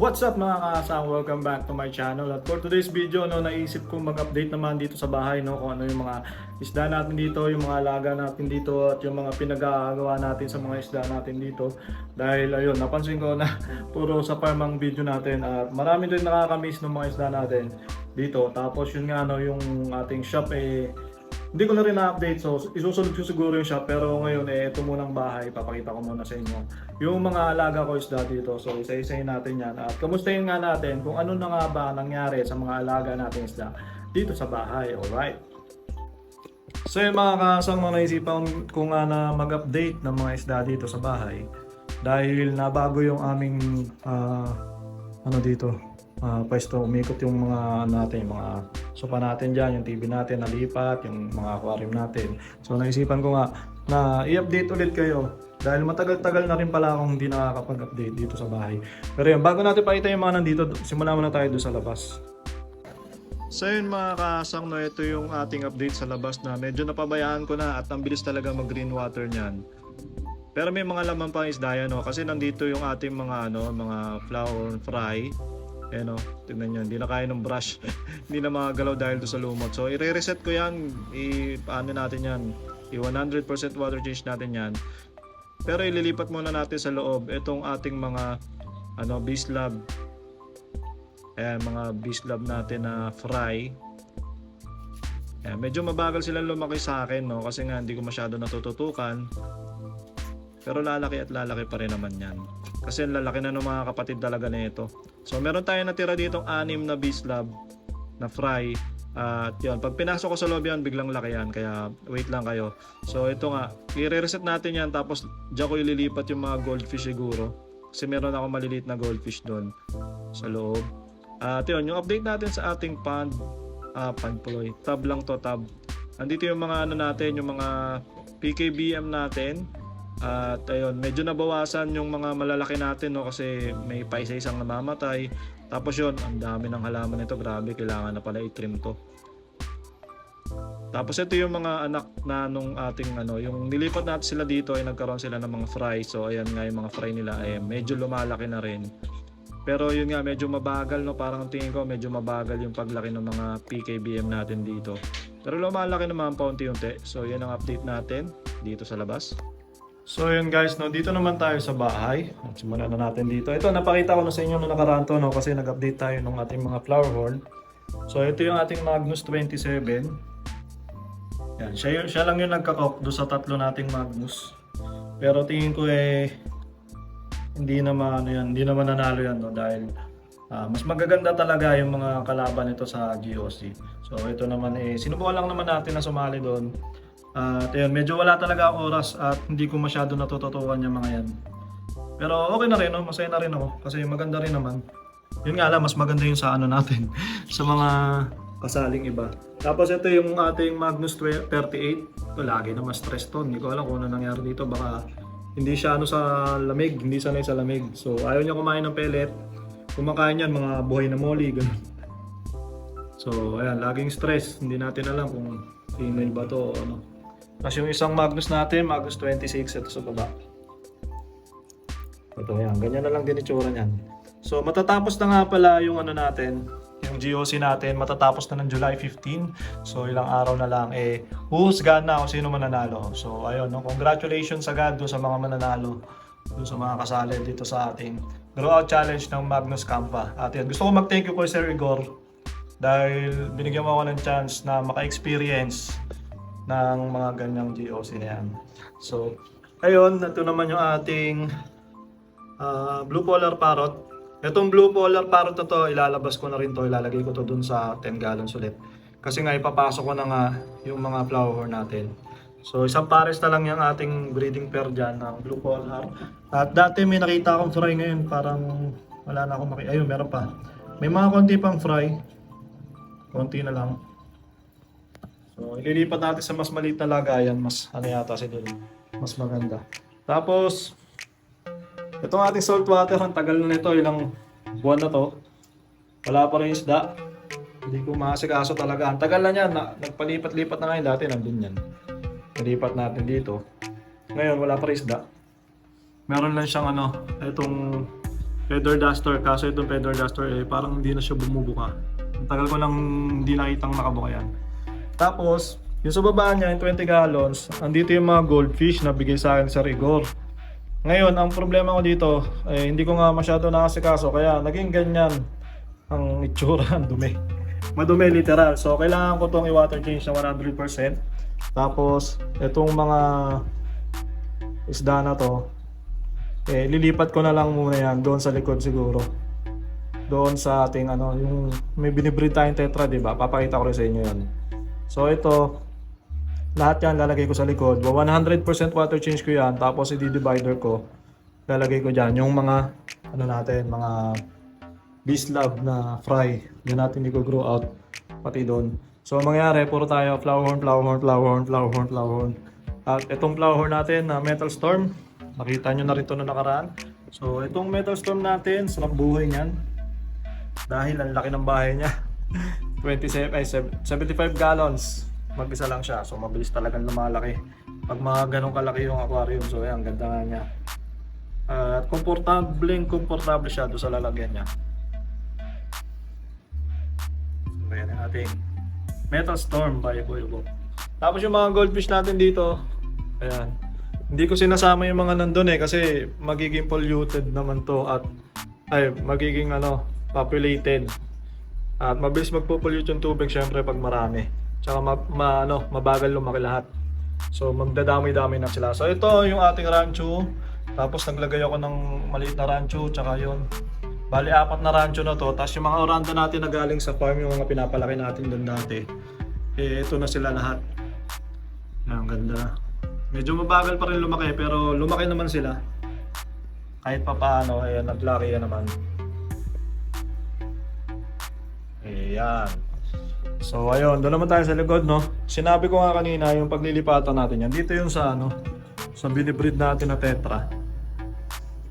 What's up mga kaasang? Welcome back to my channel. At for today's video, no, naisip ko mag-update naman dito sa bahay no, kung ano yung mga isda natin dito, yung mga alaga natin dito at yung mga pinagagawa natin sa mga isda natin dito. Dahil ayun, napansin ko na puro sa farm ang video natin at marami din nakakamiss ng mga isda natin dito. Tapos yun nga no, yung ating shop eh hindi ko na rin na-update so isusunod ko siguro yung shop pero ngayon eh ito munang bahay papakita ko muna sa inyo. Yung mga alaga ko isda dito so isa-isayin natin yan. At kamustahin nga natin kung ano na nga ba nangyari sa mga alaga natin isda dito sa bahay alright? So yung mga kasang mga naisipan ko nga na mag-update ng mga isda dito sa bahay dahil nabago yung aming ah, ano dito ah, pwesto umikot yung mga ano natin mga sopa natin dyan yung TV natin nalipat yung mga aquarium natin so naisipan ko nga na i-update ulit kayo dahil matagal-tagal na rin pala akong hindi nakakapag-update dito sa bahay pero yun bago natin pakita yung mga nandito simulan muna tayo doon sa labas So yun mga kasang no, ito yung ating update sa labas na medyo napabayaan ko na at ang bilis talaga mag green water niyan. Pero may mga laman pang isda yan no, kasi nandito yung ating mga ano, mga flower fry. Eh no, tingnan nyo, hindi na kaya ng brush. hindi na makagalaw dahil do sa lumot. So i-reset ko yan, i paano natin yan, i 100% water change natin yan. Pero ililipat muna natin sa loob itong ating mga ano, beast lab Ayan, mga beast lab natin na fry. Ayan, medyo mabagal silang lumaki sa akin, no? Kasi nga hindi ko masyado natututukan. Pero lalaki at lalaki pa rin naman yan. Kasi ang lalaki na ng mga kapatid talaga nito. So meron tayo natira ditong anim na beast lab na fry. At yun, pag pinasok ko sa loob yan, biglang laki yan. Kaya wait lang kayo. So ito nga, i-reset natin yan. Tapos dyan ko ililipat yung mga goldfish siguro. Kasi meron ako maliliit na goldfish doon sa loob. At yun, yung update natin sa ating pond, ah, pond ploy, tab lang to tab. Andito yung mga ano natin, yung mga PKBM natin. At ayun, medyo nabawasan yung mga malalaki natin no kasi may pa isa-isang namamatay. Tapos yun, ang dami ng halaman nito, grabe, kailangan na pala i-trim to. Tapos ito yung mga anak na nung ating ano, yung nilipat natin sila dito ay nagkaroon sila ng mga fry. So ayan nga yung mga fry nila ay medyo lumalaki na rin. Pero yun nga medyo mabagal no, parang tingin ko medyo mabagal yung paglaki ng mga PKBM natin dito. Pero lumalaki naman paunti-unti. So yan ang update natin dito sa labas. So yun guys, no, dito naman tayo sa bahay. Simulan na natin dito. Ito, napakita ko na sa inyo no nakaraan to, no, kasi nag-update tayo ng ating mga flower horn. So ito yung ating Magnus 27. Yan, siya, yun- siya lang yung nagkakok do sa tatlo nating Magnus. Pero tingin ko eh, hindi naman ano yan, hindi naman nanalo yan no, dahil ah, mas magaganda talaga yung mga kalaban nito sa GOC. So ito naman eh, sinubukan lang naman natin na sumali doon. At ayun, medyo wala talaga ang oras at hindi ko masyado natututukan yung mga yan. Pero okay na rin, no? masaya na rin ako kasi maganda rin naman. Yun nga lang, mas maganda yung sa ano natin, sa mga kasaling iba. Tapos ito yung ating Magnus 38. Ito lagi naman stress to. Hindi ko alam kung ano nangyari dito. Baka hindi siya ano sa lamig, hindi sanay sa lamig. So ayaw niya kumain ng pellet. Kumakain yan, mga buhay na molly, ganun. So ayan, laging stress. Hindi natin alam kung female ba to o ano. Tapos yung isang Magnus natin, Magnus 26, ito sa baba. Ito yan, ganyan na lang din itsura niyan. So matatapos na nga pala yung ano natin, yung GOC natin, matatapos na ng July 15. So ilang araw na lang, eh, huhusgahan na kung sino mananalo. So ayun, no? congratulations agad doon sa mga mananalo, doon sa mga kasali dito sa ating Grow Out Challenge ng Magnus Campa. At yan, gusto ko mag-thank you kay Sir Igor dahil binigyan mo ako ng chance na maka-experience ng mga ganyang GOC na yan. So, ayun, ito naman yung ating ah, blue polar parrot. Itong blue polar parrot na to, ilalabas ko na rin to, ilalagay ko to dun sa 10 gallons ulit. Kasi nga ipapasok ko na nga yung mga flower natin. So isang pares na lang yung ating breeding pair dyan ng blue polar. At dati may nakita akong fry ngayon, parang wala na akong makita. Ayun, meron pa. May mga konti pang fry. Konti na lang. So, ililipat natin sa mas maliit na lagayan, mas ano yata si doon, mas maganda. Tapos, itong ating salt water, ang tagal na nito, ilang buwan na to. Wala pa rin isda. Hindi ko maasikaso talaga. Ang tagal na niyan, na, nagpalipat-lipat na ngayon dati, nandun yan. Nalipat natin dito. Ngayon, wala pa rin isda. Meron lang siyang ano, itong feather duster. Kaso itong feather duster eh, parang hindi na siya bumubuka. Ang tagal ko lang hindi nakitang nakabuka yan. Tapos, yung sa baba niya, yung 20 gallons, andito yung mga goldfish na bigay sa akin sa Rigor. Ngayon, ang problema ko dito, eh, hindi ko nga masyado nakasikaso, kaya naging ganyan ang itsura, ang dumi. Madumi literal. So, kailangan ko itong i-water change na 100%. Tapos, itong mga isda na to, eh, lilipat ko na lang muna yan doon sa likod siguro. Doon sa ating ano, yung may binibreed tayong tetra, di ba? Papakita ko rin sa inyo yan. So, ito, lahat yan lalagay ko sa likod. 100% water change ko yan. Tapos, i-divider ko. Lalagay ko dyan yung mga, ano natin, mga bislab na fry. Yan natin i-grow out pati doon. So, ang mangyari, puro tayo flower horn, flower horn, flower horn, flower horn, flower horn. At itong flower horn natin na Metal Storm, nakita nyo na rin ito na nakaraan. So, itong Metal Storm natin, sarap buhay niyan. Dahil ang laki ng bahay niya. 27, ay, sev- 75 gallons. Mag-isa lang siya. So, mabilis talagang lumalaki. Pag mga ganong kalaki yung aquarium, so yan, ganda nga niya. At komportableng komportable siya doon sa lalagyan niya. So, yan ang ating Metal Storm by Boybo. Tapos yung mga goldfish natin dito, ayan. Hindi ko sinasama yung mga nandun eh kasi magiging polluted naman to at ay magiging ano, populated. At mabilis magpo-pollute yung tubig syempre pag marami. Tsaka ma, ma- ano, mabagal lumaki lahat. So magdadami-dami na sila. So ito yung ating rancho. Tapos naglagay ako ng maliit na rancho tsaka yun. Bali apat na rancho na to. Tapos yung mga oranda natin na galing sa farm, yung mga pinapalaki natin doon dati. Eh ito na sila lahat. Ang ganda. Medyo mabagal pa rin lumaki pero lumaki naman sila. Kahit pa paano, ayan, naglaki yan naman. Ayan. So ayun, doon naman tayo sa likod, no? Sinabi ko nga kanina yung paglilipatan natin yan. Dito yung sa ano, sa binibreed natin na tetra.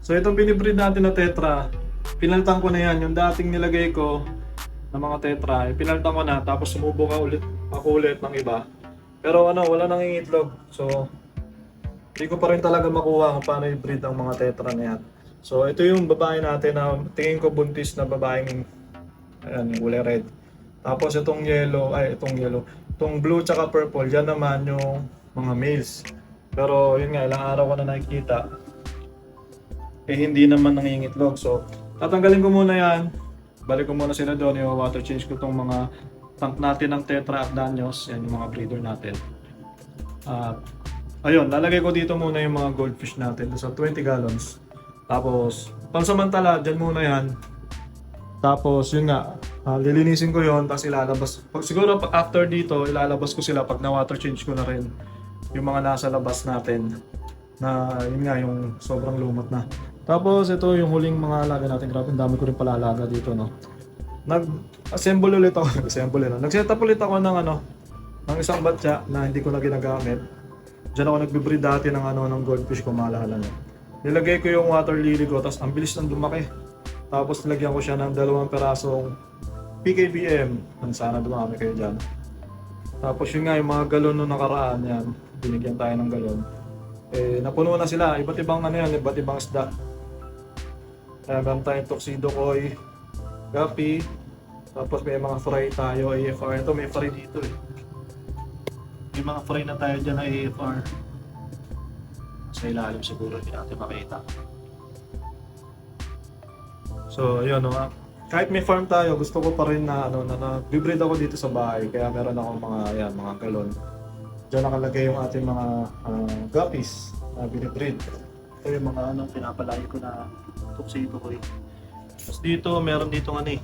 So itong binibreed natin na tetra, pinaltan ko na yan. Yung dating nilagay ko ng mga tetra, eh, pinaltan ko na. Tapos sumubo ka ulit, ako ulit ng iba. Pero ano, wala nang itlog. So, hindi ko pa rin talaga makuha kung paano i-breed ang mga tetra na yan. So, ito yung babae natin na tingin ko buntis na babaeng ayan, yung kulay red. Tapos itong yellow, ay itong yellow, itong blue tsaka purple, yan naman yung mga males. Pero yun nga, ilang araw ko na nakikita, eh hindi naman nangingitlog. So, tatanggalin ko muna yan. Balik ko muna sila doon, yung water change ko itong mga tank natin ng Tetra at Danios. Yan yung mga breeder natin. At ayun, lalagay ko dito muna yung mga goldfish natin sa 20 gallons. Tapos, pansamantala, dyan muna yan. Tapos, yun nga, ah, lilinisin ko yon tapos ilalabas. Siguro after dito, ilalabas ko sila pag na-water change ko na rin yung mga nasa labas natin na yun nga yung sobrang lumot na. Tapos ito yung huling mga alaga natin. Grabe, ang dami ko rin pala alaga dito, no. Nag-assemble ulit ako. Nag-assemble, no. Nag-set up ulit ako ng ano, ng isang batya na hindi ko na ginagamit. Diyan ako nagbe-breed dati ng ano ng goldfish ko, maalala nyo. Nilagay ko yung water lily ko, tapos ang bilis nang lumaki. Tapos nilagyan ko siya ng dalawang perasong PKBM. Ang sana dumami kayo dyan. Tapos yun nga, yung mga galon nung nakaraan yan, binigyan tayo ng galon. Eh, napuno na sila. Iba't ibang ano yan, iba't ibang isda. Kaya meron tayong tuxedo koi, gapi, tapos may mga fry tayo, AFR. Ito may fry dito eh. May mga fry na tayo dyan na AFR. Sa ilalim siguro, hindi natin makita. So, yun, no, ah. kahit may farm tayo, gusto ko pa rin na, ano, na, na bibreed ako dito sa bahay. Kaya meron ako mga, yan, mga galon. Diyan nakalagay yung ating mga ah, guppies na binibreed. Ito yung mga ano, pinapalaki ko na tuxedo ko eh. Tapos dito, meron dito ano eh,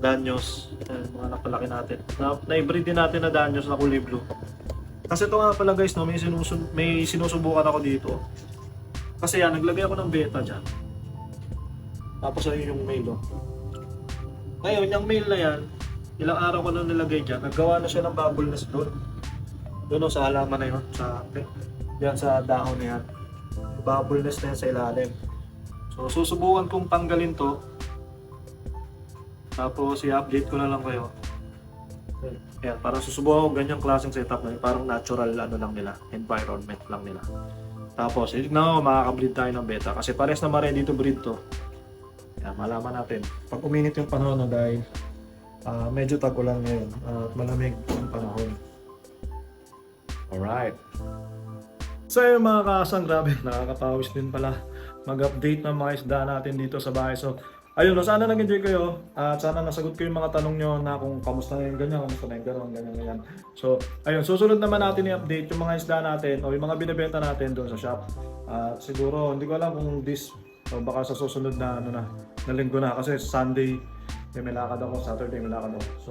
danyos. Mga napalaki natin. Na, na-breed din natin na danyos na kulay blue. Kasi ito nga pala guys, no, may, sinusub may sinusubukan ako dito. Kasi yan, naglagay ako ng beta dyan. Tapos ayun yung mail, oh. Ngayon, yung mail na yan, ilang araw ko na nilagay dyan, naggawa na siya ng bubble nest doon. Doon oh, sa halaman na yun, sa, yan sa dahon na yan. Bubble nest na yan sa ilalim. So, susubukan kong tanggalin to. Tapos, i-update ko na lang kayo. Yan, parang susubukan ko ganyang klaseng setup na. Parang natural ano lang nila, environment lang nila. Tapos, eh, na makakabreed tayo ng beta. Kasi pares na ma-ready to breed to. Ah, malaman natin. Pag uminit yung panahon no, dahil ah, medyo tag-ulan ngayon at malamig yung panahon. Alright. So yun mga kasang, grabe, nakakapawis din pala mag-update ng mga isda natin dito sa bahay. So, ayun, sana nag-enjoy kayo at sana nasagot ko yung mga tanong nyo na kung kamusta na yung ganyan, kamusta na yung gano'n, ganyan, ganyan. So, ayun, susunod naman natin i-update yung mga isda natin o yung mga binibenta natin doon sa shop. At siguro, hindi ko alam kung this o baka sa susunod na ano na, na linggo na kasi Sunday may lakad ako, Saturday may lakad ako. So,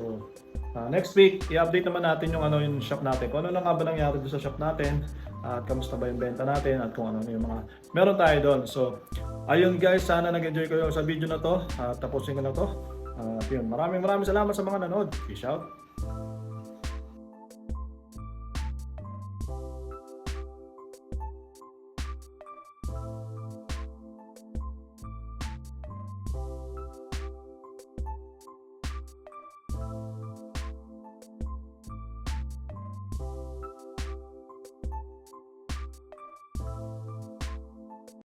ah, next week, i-update naman natin yung ano yung shop natin. Kung ano lang nga ba nangyari doon sa shop natin at kamusta ba yung benta natin at kung ano yung mga meron tayo doon. So, ayun guys, sana nag-enjoy kayo sa video na to. At tapusin ko na to. At yun, maraming maraming salamat sa mga nanood. Peace out.